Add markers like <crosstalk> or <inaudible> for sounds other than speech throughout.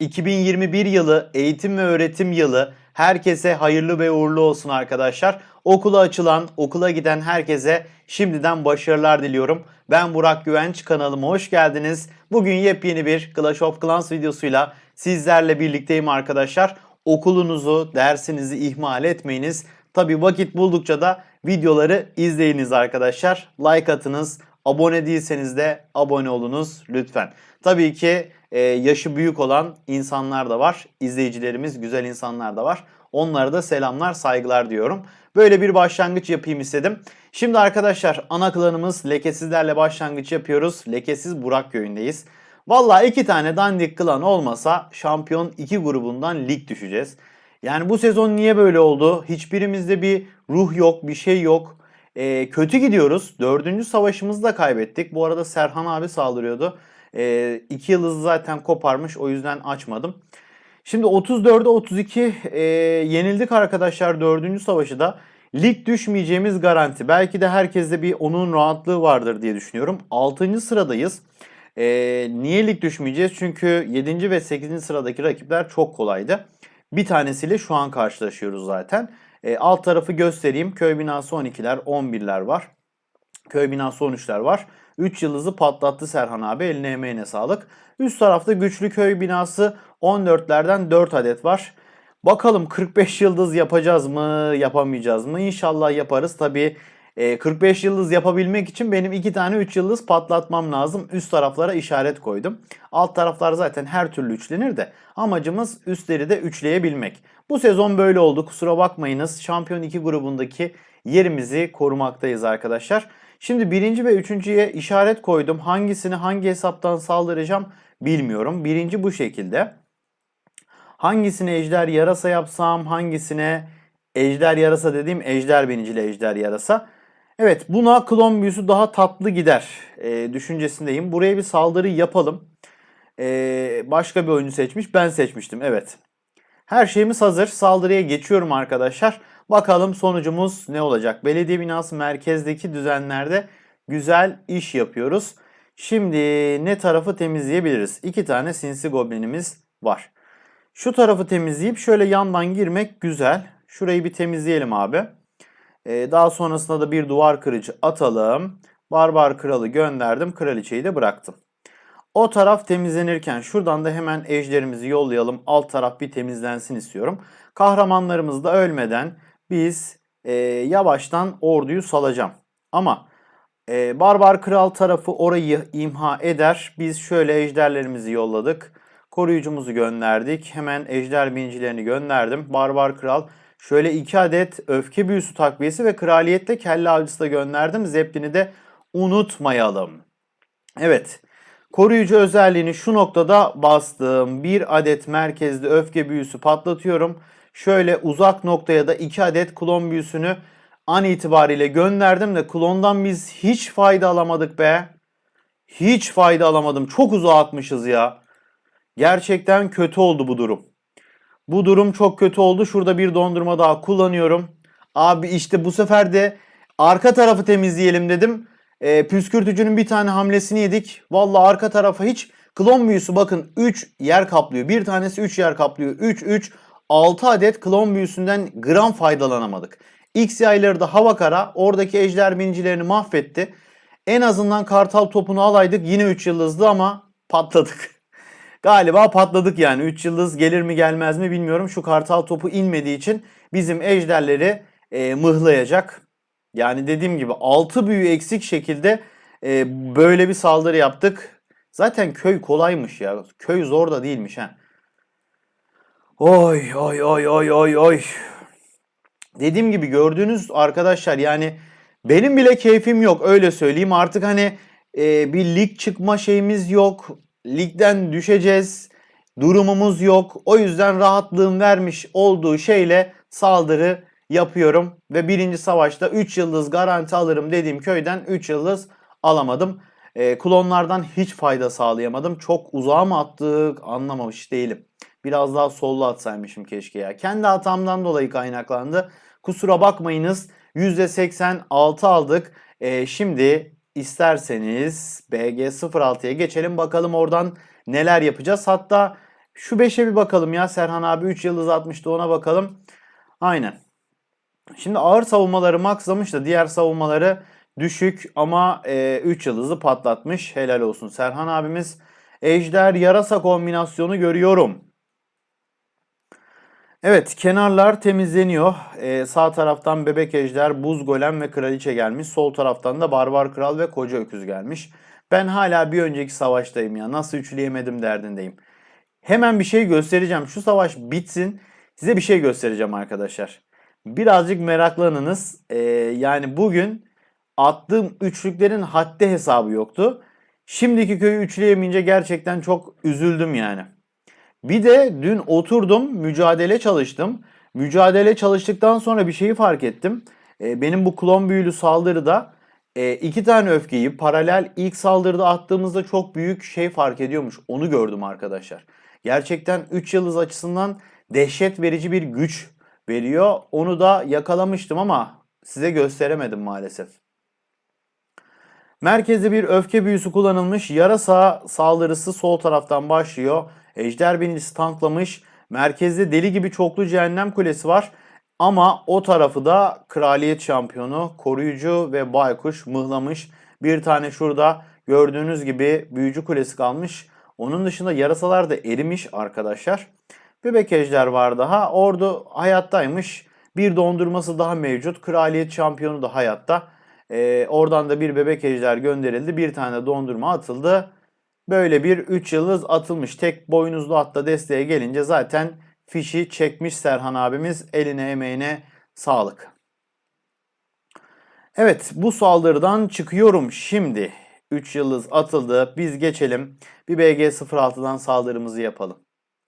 2021 yılı eğitim ve öğretim yılı herkese hayırlı ve uğurlu olsun arkadaşlar. Okula açılan, okula giden herkese şimdiden başarılar diliyorum. Ben Burak Güvenç kanalıma hoş geldiniz. Bugün yepyeni bir Clash of Clans videosuyla sizlerle birlikteyim arkadaşlar. Okulunuzu, dersinizi ihmal etmeyiniz. Tabi vakit buldukça da videoları izleyiniz arkadaşlar. Like atınız, abone değilseniz de abone olunuz lütfen. Tabii ki e, yaşı büyük olan insanlar da var. İzleyicilerimiz, güzel insanlar da var. Onlara da selamlar, saygılar diyorum. Böyle bir başlangıç yapayım istedim. Şimdi arkadaşlar ana klanımız lekesizlerle başlangıç yapıyoruz. Lekesiz Burak köyündeyiz. Valla iki tane dandik klan olmasa şampiyon 2 grubundan lig düşeceğiz. Yani bu sezon niye böyle oldu? Hiçbirimizde bir ruh yok, bir şey yok. Ee, kötü gidiyoruz. Dördüncü savaşımızı da kaybettik. Bu arada Serhan abi saldırıyordu. Ee, iki yıldızı zaten koparmış. O yüzden açmadım. Şimdi 34'e 32 e, yenildik arkadaşlar dördüncü savaşı da. Lig düşmeyeceğimiz garanti. Belki de herkeste bir onun rahatlığı vardır diye düşünüyorum. 6. sıradayız. E, niye lig düşmeyeceğiz? Çünkü 7. ve 8. sıradaki rakipler çok kolaydı. Bir tanesiyle şu an karşılaşıyoruz zaten. E, alt tarafı göstereyim. Köy binası 12'ler, 11'ler var. Köy binası 13'ler var. 3 yıldızı patlattı Serhan abi. Eline emeğine sağlık. Üst tarafta güçlü köy binası 14'lerden 4 adet var. Bakalım 45 yıldız yapacağız mı, yapamayacağız mı? İnşallah yaparız. Tabii e, 45 yıldız yapabilmek için benim 2 tane 3 yıldız patlatmam lazım. Üst taraflara işaret koydum. Alt taraflar zaten her türlü üçlenir de amacımız üstleri de üçleyebilmek. Bu sezon böyle oldu. Kusura bakmayınız. Şampiyon 2 grubundaki yerimizi korumaktayız arkadaşlar. Şimdi birinci ve üçüncüye işaret koydum. Hangisini hangi hesaptan saldıracağım bilmiyorum. Birinci bu şekilde. Hangisine ejder yarasa yapsam, hangisine ejder yarasa dediğim ejder binicili ejder yarasa. Evet buna klon büyüsü daha tatlı gider e, düşüncesindeyim. Buraya bir saldırı yapalım. E, başka bir oyuncu seçmiş. Ben seçmiştim evet. Her şeyimiz hazır. Saldırıya geçiyorum arkadaşlar. Bakalım sonucumuz ne olacak? Belediye binası merkezdeki düzenlerde güzel iş yapıyoruz. Şimdi ne tarafı temizleyebiliriz? İki tane sinsi goblinimiz var. Şu tarafı temizleyip şöyle yandan girmek güzel. Şurayı bir temizleyelim abi. Ee, daha sonrasında da bir duvar kırıcı atalım. Barbar kralı gönderdim. Kraliçeyi de bıraktım. O taraf temizlenirken şuradan da hemen ejderimizi yollayalım. Alt taraf bir temizlensin istiyorum. Kahramanlarımız da ölmeden biz e, yavaştan orduyu salacağım. Ama e, Barbar Kral tarafı orayı imha eder. Biz şöyle ejderlerimizi yolladık. Koruyucumuzu gönderdik. Hemen ejder bincilerini gönderdim. Barbar Kral şöyle iki adet öfke büyüsü takviyesi ve kraliyette kelle avcısı da gönderdim. Zeplin'i de unutmayalım. Evet. Koruyucu özelliğini şu noktada bastım. Bir adet merkezde öfke büyüsü patlatıyorum. Şöyle uzak noktaya da 2 adet klon büyüsünü an itibariyle gönderdim de klondan biz hiç fayda alamadık be. Hiç fayda alamadım. Çok uzağa atmışız ya. Gerçekten kötü oldu bu durum. Bu durum çok kötü oldu. Şurada bir dondurma daha kullanıyorum. Abi işte bu sefer de arka tarafı temizleyelim dedim. E, püskürtücünün bir tane hamlesini yedik. Vallahi arka tarafa hiç klon büyüsü bakın 3 yer kaplıyor. Bir tanesi 3 yer kaplıyor. 3 3 6 adet klon büyüsünden gram faydalanamadık. X yayları da hava kara oradaki ejder binicilerini mahvetti. En azından kartal topunu alaydık yine 3 yıldızdı ama patladık. <laughs> Galiba patladık yani 3 yıldız gelir mi gelmez mi bilmiyorum. Şu kartal topu inmediği için bizim ejderleri e, mıhlayacak. Yani dediğim gibi 6 büyü eksik şekilde e, böyle bir saldırı yaptık. Zaten köy kolaymış ya. Köy zor da değilmiş ha. Oy oy oy oy oy oy. Dediğim gibi gördüğünüz arkadaşlar yani benim bile keyfim yok öyle söyleyeyim. Artık hani e, bir lig çıkma şeyimiz yok. Ligden düşeceğiz. Durumumuz yok. O yüzden rahatlığın vermiş olduğu şeyle saldırı yapıyorum. Ve birinci savaşta 3 yıldız garanti alırım dediğim köyden 3 yıldız alamadım. E, klonlardan hiç fayda sağlayamadım. Çok uzağa mı attık anlamamış değilim. Biraz daha sollu atsaymışım keşke ya. Kendi hatamdan dolayı kaynaklandı. Kusura bakmayınız. %86 aldık. Ee, şimdi isterseniz BG06'ya geçelim. Bakalım oradan neler yapacağız. Hatta Şu 5'e bir bakalım ya. Serhan abi 3 yıldız atmıştı ona bakalım. Aynen. Şimdi ağır savunmaları maxlamış da diğer savunmaları düşük ama 3 yıldızı patlatmış. Helal olsun Serhan abimiz. Ejder yarasa kombinasyonu görüyorum. Evet kenarlar temizleniyor. Ee, sağ taraftan bebek ejder, buz golem ve kraliçe gelmiş. Sol taraftan da barbar kral ve koca öküz gelmiş. Ben hala bir önceki savaştayım ya. Nasıl üçleyemedim derdindeyim. Hemen bir şey göstereceğim. Şu savaş bitsin. Size bir şey göstereceğim arkadaşlar. Birazcık meraklanınız. Ee, yani bugün attığım üçlüklerin haddi hesabı yoktu. Şimdiki köyü üçleyemeyince gerçekten çok üzüldüm yani. Bir de dün oturdum, mücadele çalıştım. Mücadele çalıştıktan sonra bir şeyi fark ettim. Ee, benim bu klon büyülü saldırıda e, iki tane öfkeyi paralel ilk saldırıda attığımızda çok büyük şey fark ediyormuş. Onu gördüm arkadaşlar. Gerçekten 3 yıldız açısından dehşet verici bir güç veriyor. Onu da yakalamıştım ama size gösteremedim maalesef. Merkezde bir öfke büyüsü kullanılmış. Yarasa saldırısı sol taraftan başlıyor. Ejder binicisi tanklamış. Merkezde deli gibi çoklu cehennem kulesi var. Ama o tarafı da kraliyet şampiyonu, koruyucu ve baykuş mıhlamış. Bir tane şurada gördüğünüz gibi büyücü kulesi kalmış. Onun dışında yarasalar da erimiş arkadaşlar. Bebek ejder var daha. Ordu hayattaymış. Bir dondurması daha mevcut. Kraliyet şampiyonu da hayatta. Ee, oradan da bir bebek ejder gönderildi. Bir tane dondurma atıldı. Böyle bir 3 yıldız atılmış. Tek boynuzlu atta desteğe gelince zaten fişi çekmiş Serhan abimiz. Eline emeğine sağlık. Evet bu saldırıdan çıkıyorum şimdi. 3 yıldız atıldı. Biz geçelim. Bir BG06'dan saldırımızı yapalım.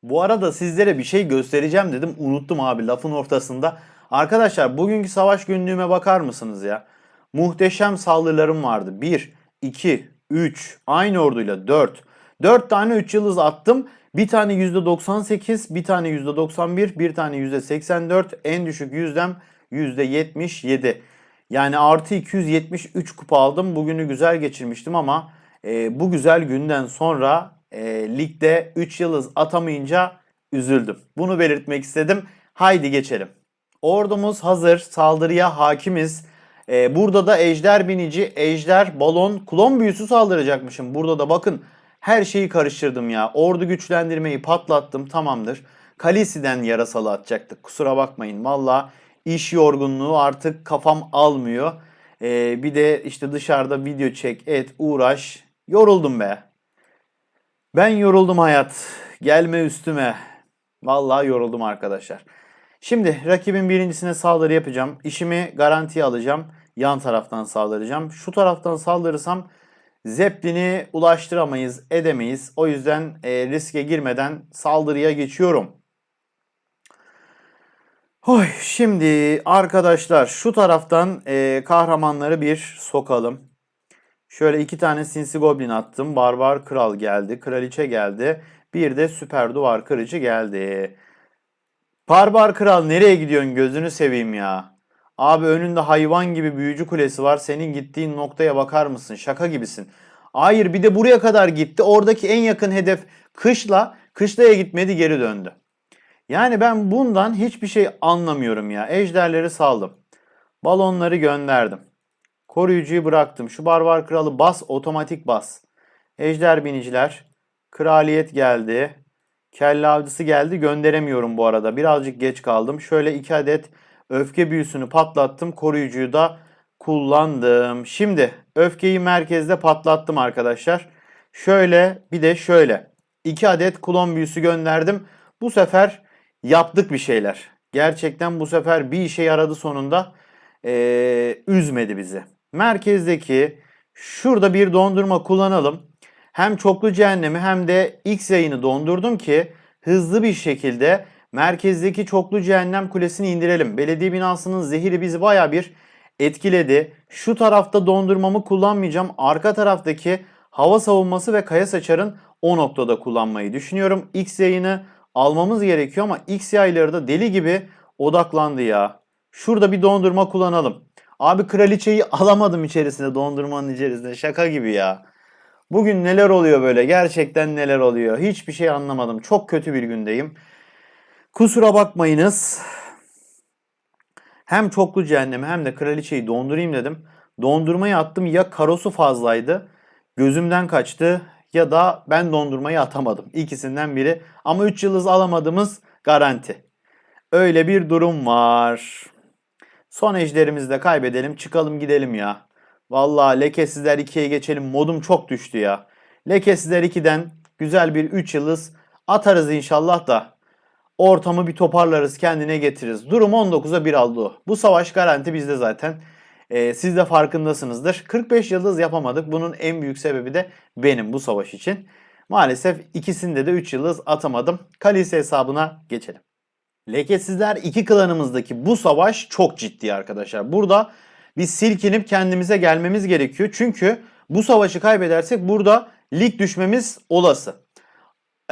Bu arada sizlere bir şey göstereceğim dedim. Unuttum abi lafın ortasında. Arkadaşlar bugünkü savaş günlüğüme bakar mısınız ya? Muhteşem saldırılarım vardı. 1, 2, 3, aynı orduyla 4. 4 tane 3 yıldız attım. Bir tane %98, bir tane %91, bir tane %84, en düşük yüzdem %77. Yani artı 273 kupa aldım. Bugünü güzel geçirmiştim ama e, bu güzel günden sonra e, ligde 3 yıldız atamayınca üzüldüm. Bunu belirtmek istedim. Haydi geçelim. Ordumuz hazır. Saldırıya hakimiz. Ee, burada da ejder binici, ejder, balon, klon büyüsü saldıracakmışım. Burada da bakın her şeyi karıştırdım ya. Ordu güçlendirmeyi patlattım tamamdır. Kalisi'den yarasalı atacaktık. Kusura bakmayın valla iş yorgunluğu artık kafam almıyor. Ee, bir de işte dışarıda video çek et uğraş. Yoruldum be. Ben yoruldum hayat. Gelme üstüme. Vallahi yoruldum arkadaşlar. Şimdi rakibin birincisine saldırı yapacağım. İşimi garantiye alacağım. Yan taraftan saldıracağım. Şu taraftan saldırırsam Zeppelin'i ulaştıramayız, edemeyiz. O yüzden e, riske girmeden saldırıya geçiyorum. Oy, şimdi arkadaşlar şu taraftan e, kahramanları bir sokalım. Şöyle iki tane sinsi goblin attım. Barbar kral geldi. Kraliçe geldi. Bir de süper duvar kırıcı geldi. Barbar kral nereye gidiyorsun gözünü seveyim ya. Abi önünde hayvan gibi büyücü kulesi var. Senin gittiğin noktaya bakar mısın? Şaka gibisin. Hayır bir de buraya kadar gitti. Oradaki en yakın hedef kışla. Kışlaya gitmedi geri döndü. Yani ben bundan hiçbir şey anlamıyorum ya. Ejderleri saldım. Balonları gönderdim. Koruyucuyu bıraktım. Şu barbar kralı bas otomatik bas. Ejder biniciler. Kraliyet geldi. Kelle avcısı geldi. Gönderemiyorum bu arada. Birazcık geç kaldım. Şöyle iki adet öfke büyüsünü patlattım. Koruyucuyu da kullandım. Şimdi öfkeyi merkezde patlattım arkadaşlar. Şöyle bir de şöyle. iki adet klon büyüsü gönderdim. Bu sefer yaptık bir şeyler. Gerçekten bu sefer bir işe yaradı sonunda. Ee, üzmedi bizi. Merkezdeki şurada bir dondurma kullanalım. Hem çoklu cehennemi hem de X yayını dondurdum ki hızlı bir şekilde merkezdeki çoklu cehennem kulesini indirelim. Belediye binasının zehiri bizi baya bir etkiledi. Şu tarafta dondurmamı kullanmayacağım. Arka taraftaki hava savunması ve kaya saçarın o noktada kullanmayı düşünüyorum. X yayını almamız gerekiyor ama X yayları da deli gibi odaklandı ya. Şurada bir dondurma kullanalım. Abi kraliçeyi <laughs> alamadım içerisinde dondurmanın içerisinde. Şaka gibi ya. Bugün neler oluyor böyle? Gerçekten neler oluyor? Hiçbir şey anlamadım. Çok kötü bir gündeyim. Kusura bakmayınız. Hem çoklu cehennemi hem de kraliçeyi dondurayım dedim. Dondurmayı attım ya karosu fazlaydı. Gözümden kaçtı ya da ben dondurmayı atamadım. İkisinden biri. Ama 3 yıldız alamadığımız garanti. Öyle bir durum var. Son ejderimizi de kaybedelim. Çıkalım gidelim ya. Vallahi Lekesizler 2'ye geçelim. Modum çok düştü ya. Lekesizler 2'den güzel bir 3 yıldız atarız inşallah da ortamı bir toparlarız, kendine getiririz. Durum 19'a 1 oldu. Bu savaş garanti bizde zaten. Ee, siz de farkındasınızdır. 45 yıldız yapamadık. Bunun en büyük sebebi de benim bu savaş için. Maalesef ikisinde de 3 yıldız atamadım. Kalise hesabına geçelim. Lekesizler iki klanımızdaki bu savaş çok ciddi arkadaşlar. Burada biz silkinip kendimize gelmemiz gerekiyor. Çünkü bu savaşı kaybedersek burada lig düşmemiz olası.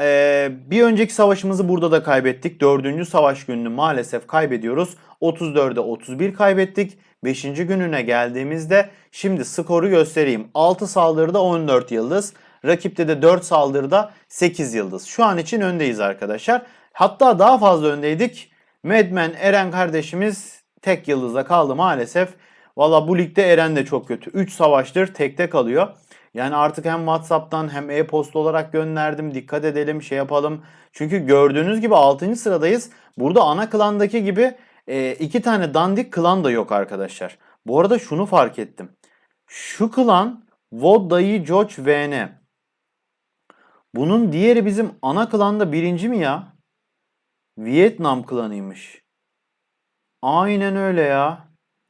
Ee, bir önceki savaşımızı burada da kaybettik. Dördüncü savaş gününü maalesef kaybediyoruz. 34'e 31 kaybettik. Beşinci gününe geldiğimizde şimdi skoru göstereyim. 6 saldırıda 14 yıldız. Rakipte de 4 saldırıda 8 yıldız. Şu an için öndeyiz arkadaşlar. Hatta daha fazla öndeydik. Madman Eren kardeşimiz tek yıldızda kaldı maalesef. Valla bu ligde Eren de çok kötü. 3 savaştır tekte kalıyor. Yani artık hem WhatsApp'tan hem e-posta olarak gönderdim. Dikkat edelim, şey yapalım. Çünkü gördüğünüz gibi 6. sıradayız. Burada ana klandaki gibi e, iki tane dandik klan da yok arkadaşlar. Bu arada şunu fark ettim. Şu klan Vodda'yı George VN. Bunun diğeri bizim ana klanda birinci mi ya? Vietnam klanıymış. Aynen öyle ya.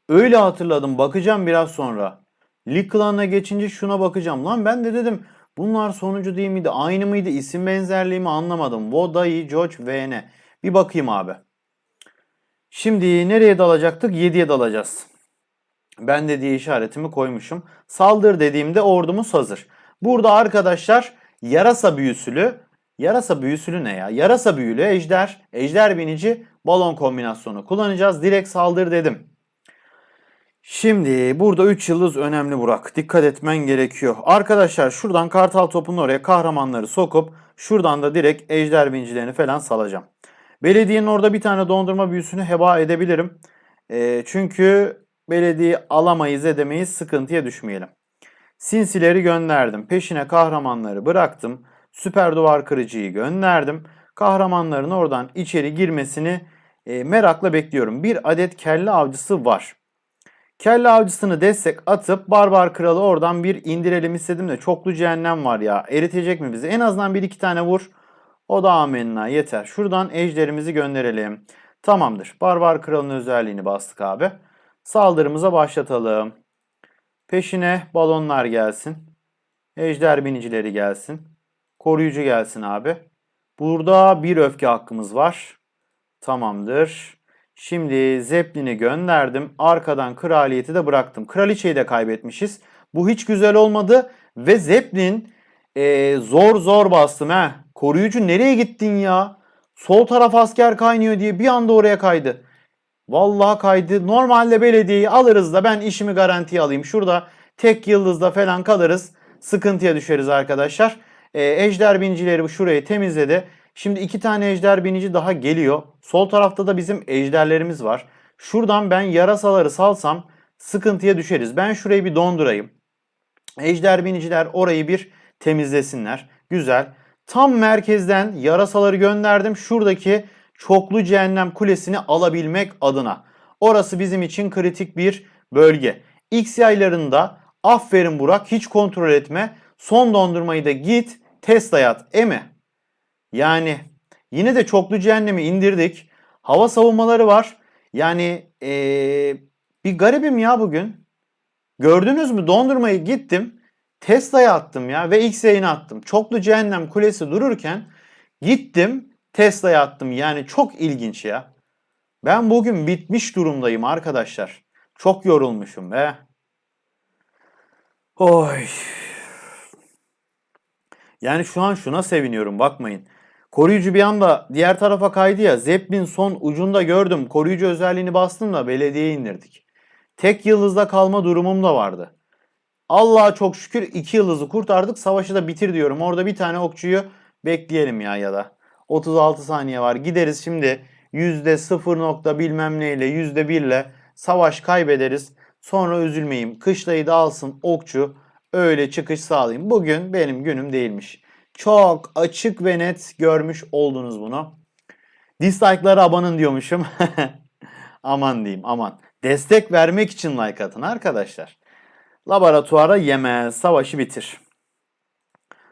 Öyle hatırladım. Bakacağım biraz sonra. Lig klanına geçince şuna bakacağım. Lan ben de dedim bunlar sonucu değil miydi? Aynı mıydı? İsim benzerliği mi anlamadım. Vodai, George, VN. Bir bakayım abi. Şimdi nereye dalacaktık? 7'ye dalacağız. Ben de diye işaretimi koymuşum. Saldır dediğimde ordumuz hazır. Burada arkadaşlar yarasa büyüsülü. Yarasa büyüsülü ne ya? Yarasa büyülü ejder, ejder binici balon kombinasyonu kullanacağız. Direkt saldır dedim. Şimdi burada 3 yıldız önemli Burak. Dikkat etmen gerekiyor. Arkadaşlar şuradan kartal topunun oraya kahramanları sokup şuradan da direkt ejder bincilerini falan salacağım. Belediyenin orada bir tane dondurma büyüsünü heba edebilirim. E, çünkü belediye alamayız edemeyiz sıkıntıya düşmeyelim. Sinsileri gönderdim. Peşine kahramanları bıraktım. Süper duvar kırıcıyı gönderdim. Kahramanların oradan içeri girmesini e, merakla bekliyorum. Bir adet kelle avcısı var. Kelle avcısını destek atıp barbar kralı oradan bir indirelim istedim de çoklu cehennem var ya. Eritecek mi bizi? En azından bir iki tane vur. O da amenna yeter. Şuradan ejderimizi gönderelim. Tamamdır. Barbar kralın özelliğini bastık abi. Saldırımıza başlatalım. Peşine balonlar gelsin. Ejder binicileri gelsin. Koruyucu gelsin abi. Burada bir öfke hakkımız var. Tamamdır. Şimdi Zeppelin'i gönderdim. Arkadan kraliyeti de bıraktım. Kraliçeyi de kaybetmişiz. Bu hiç güzel olmadı. Ve Zeppelin e, zor zor bastım he. Koruyucu nereye gittin ya? Sol taraf asker kaynıyor diye bir anda oraya kaydı. Vallahi kaydı. Normalde belediyeyi alırız da ben işimi garantiye alayım. Şurada tek yıldızda falan kalırız. Sıkıntıya düşeriz arkadaşlar. E, ejder bincileri şurayı temizledi. Şimdi iki tane ejder binici daha geliyor. Sol tarafta da bizim ejderlerimiz var. Şuradan ben yarasaları salsam sıkıntıya düşeriz. Ben şurayı bir dondurayım. Ejder biniciler orayı bir temizlesinler. Güzel. Tam merkezden yarasaları gönderdim. Şuradaki çoklu cehennem kulesini alabilmek adına. Orası bizim için kritik bir bölge. X yaylarında aferin Burak hiç kontrol etme. Son dondurmayı da git test yat. Emi. Yani yine de çoklu cehennemi indirdik. Hava savunmaları var. Yani ee, bir garibim ya bugün. Gördünüz mü dondurmayı gittim. Tesla'ya attım ya ve X yayına attım. Çoklu cehennem kulesi dururken gittim Tesla'ya attım. Yani çok ilginç ya. Ben bugün bitmiş durumdayım arkadaşlar. Çok yorulmuşum be. Oy. Yani şu an şuna seviniyorum bakmayın. Koruyucu bir anda diğer tarafa kaydı ya. Zeppelin son ucunda gördüm. Koruyucu özelliğini bastım da belediyeye indirdik. Tek yıldızda kalma durumum da vardı. Allah'a çok şükür 2 yıldızı kurtardık. Savaşı da bitir diyorum. Orada bir tane okçuyu bekleyelim ya ya da. 36 saniye var. Gideriz şimdi yüzde 0 nokta bilmem neyle yüzde 1 ile savaş kaybederiz. Sonra üzülmeyeyim. Kışlayı da alsın okçu. Öyle çıkış sağlayayım. Bugün benim günüm değilmiş. Çok açık ve net görmüş oldunuz bunu. Dislike'lara abanın diyormuşum. <laughs> aman diyeyim aman. Destek vermek için like atın arkadaşlar. Laboratuvara yemez. Savaşı bitir.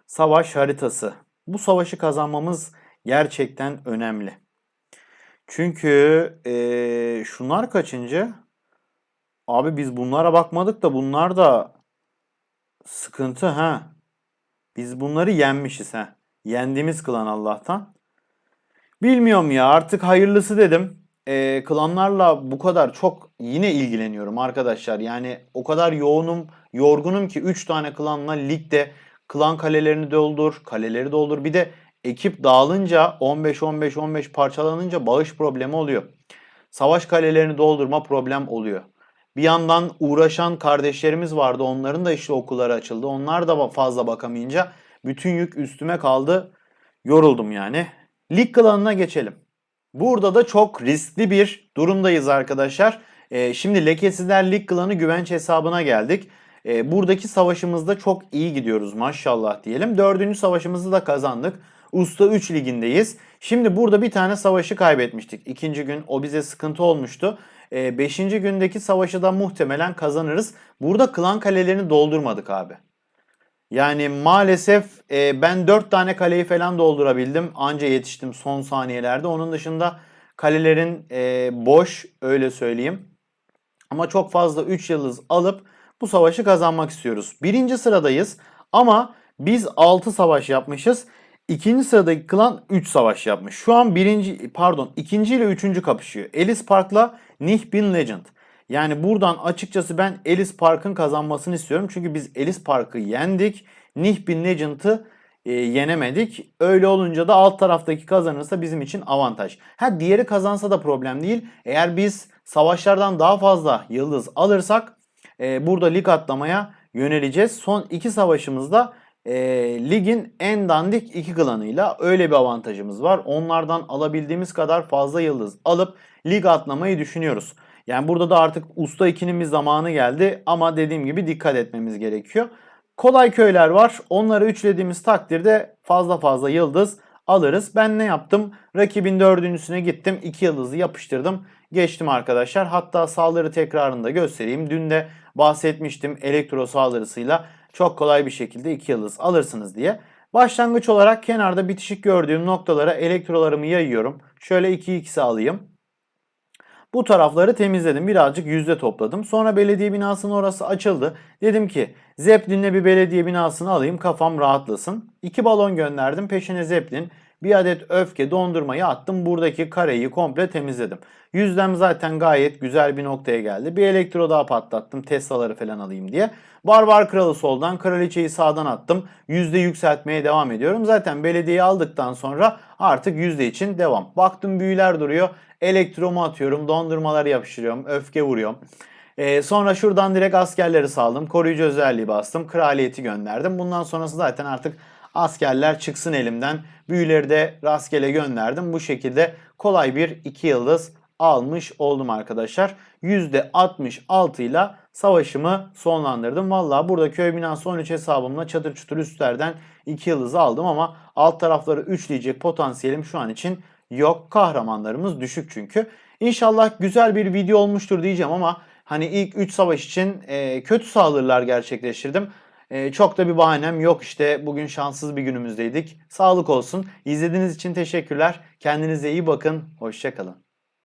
Savaş haritası. Bu savaşı kazanmamız gerçekten önemli. Çünkü eee, şunlar kaçıncı? Abi biz bunlara bakmadık da bunlar da sıkıntı ha. Biz bunları yenmişiz ha. Yendiğimiz klan Allah'tan. Bilmiyorum ya artık hayırlısı dedim. Ee, klanlarla bu kadar çok yine ilgileniyorum arkadaşlar. Yani o kadar yoğunum, yorgunum ki 3 tane klanla ligde klan kalelerini doldur, kaleleri doldur. Bir de ekip dağılınca 15-15-15 parçalanınca bağış problemi oluyor. Savaş kalelerini doldurma problem oluyor. Bir yandan uğraşan kardeşlerimiz vardı. Onların da işte okulları açıldı. Onlar da fazla bakamayınca bütün yük üstüme kaldı. Yoruldum yani. Lig klanına geçelim. Burada da çok riskli bir durumdayız arkadaşlar. Ee, şimdi Lekesizler Lig klanı güvenç hesabına geldik. Ee, buradaki savaşımızda çok iyi gidiyoruz maşallah diyelim. Dördüncü savaşımızı da kazandık. Usta 3 ligindeyiz. Şimdi burada bir tane savaşı kaybetmiştik. İkinci gün o bize sıkıntı olmuştu. 5. gündeki savaşı da muhtemelen kazanırız. Burada klan kalelerini doldurmadık abi. Yani maalesef e, ben 4 tane kaleyi falan doldurabildim. Anca yetiştim son saniyelerde. Onun dışında kalelerin e, boş öyle söyleyeyim. Ama çok fazla 3 yıldız alıp bu savaşı kazanmak istiyoruz. Birinci sıradayız ama biz 6 savaş yapmışız. İkinci sıradaki klan 3 savaş yapmış. Şu an birinci pardon ikinci ile üçüncü kapışıyor. Ellis Park'la Nih Bin Legend. Yani buradan açıkçası ben Ellis Park'ın kazanmasını istiyorum. Çünkü biz Ellis Park'ı yendik. Nih Bin Legend'ı e, yenemedik. Öyle olunca da alt taraftaki kazanırsa bizim için avantaj. Ha diğeri kazansa da problem değil. Eğer biz savaşlardan daha fazla yıldız alırsak e, burada lig atlamaya yöneleceğiz. Son iki savaşımızda e, ligin en dandik iki klanıyla öyle bir avantajımız var. Onlardan alabildiğimiz kadar fazla yıldız alıp lig atlamayı düşünüyoruz. Yani burada da artık usta 2'nin bir zamanı geldi ama dediğim gibi dikkat etmemiz gerekiyor. Kolay köyler var. Onları üçlediğimiz takdirde fazla fazla yıldız alırız. Ben ne yaptım? Rakibin dördüncüsüne gittim. 2 yıldızı yapıştırdım. Geçtim arkadaşlar. Hatta saldırı tekrarını da göstereyim. Dün de bahsetmiştim elektro saldırısıyla çok kolay bir şekilde 2 yıldız alırsınız diye. Başlangıç olarak kenarda bitişik gördüğüm noktalara elektrolarımı yayıyorum. Şöyle 2x'i alayım. Bu tarafları temizledim. Birazcık yüzde topladım. Sonra belediye binasının orası açıldı. Dedim ki Zeppelin'le bir belediye binasını alayım kafam rahatlasın. İki balon gönderdim. Peşine Zeppelin. Bir adet öfke dondurmayı attım. Buradaki kareyi komple temizledim. Yüzdem zaten gayet güzel bir noktaya geldi. Bir elektro daha patlattım. Tesla'ları falan alayım diye. Barbar kralı soldan, kraliçeyi sağdan attım. Yüzde yükseltmeye devam ediyorum. Zaten belediyeyi aldıktan sonra artık yüzde için devam. Baktım büyüler duruyor. Elektromu atıyorum. Dondurmaları yapıştırıyorum. Öfke vuruyorum. Ee, sonra şuradan direkt askerleri saldım. Koruyucu özelliği bastım. Kraliyeti gönderdim. Bundan sonrası zaten artık askerler çıksın elimden. Büyüleri de rastgele gönderdim. Bu şekilde kolay bir 2 yıldız almış oldum arkadaşlar. %66 ile savaşımı sonlandırdım. Valla burada köy binası 13 hesabımla çatır çutur üstlerden 2 yıldızı aldım ama alt tarafları üçleyecek potansiyelim şu an için yok. Kahramanlarımız düşük çünkü. İnşallah güzel bir video olmuştur diyeceğim ama hani ilk 3 savaş için e, kötü saldırılar gerçekleştirdim. E, çok da bir bahanem yok işte bugün şanssız bir günümüzdeydik. Sağlık olsun. İzlediğiniz için teşekkürler. Kendinize iyi bakın. Hoşçakalın.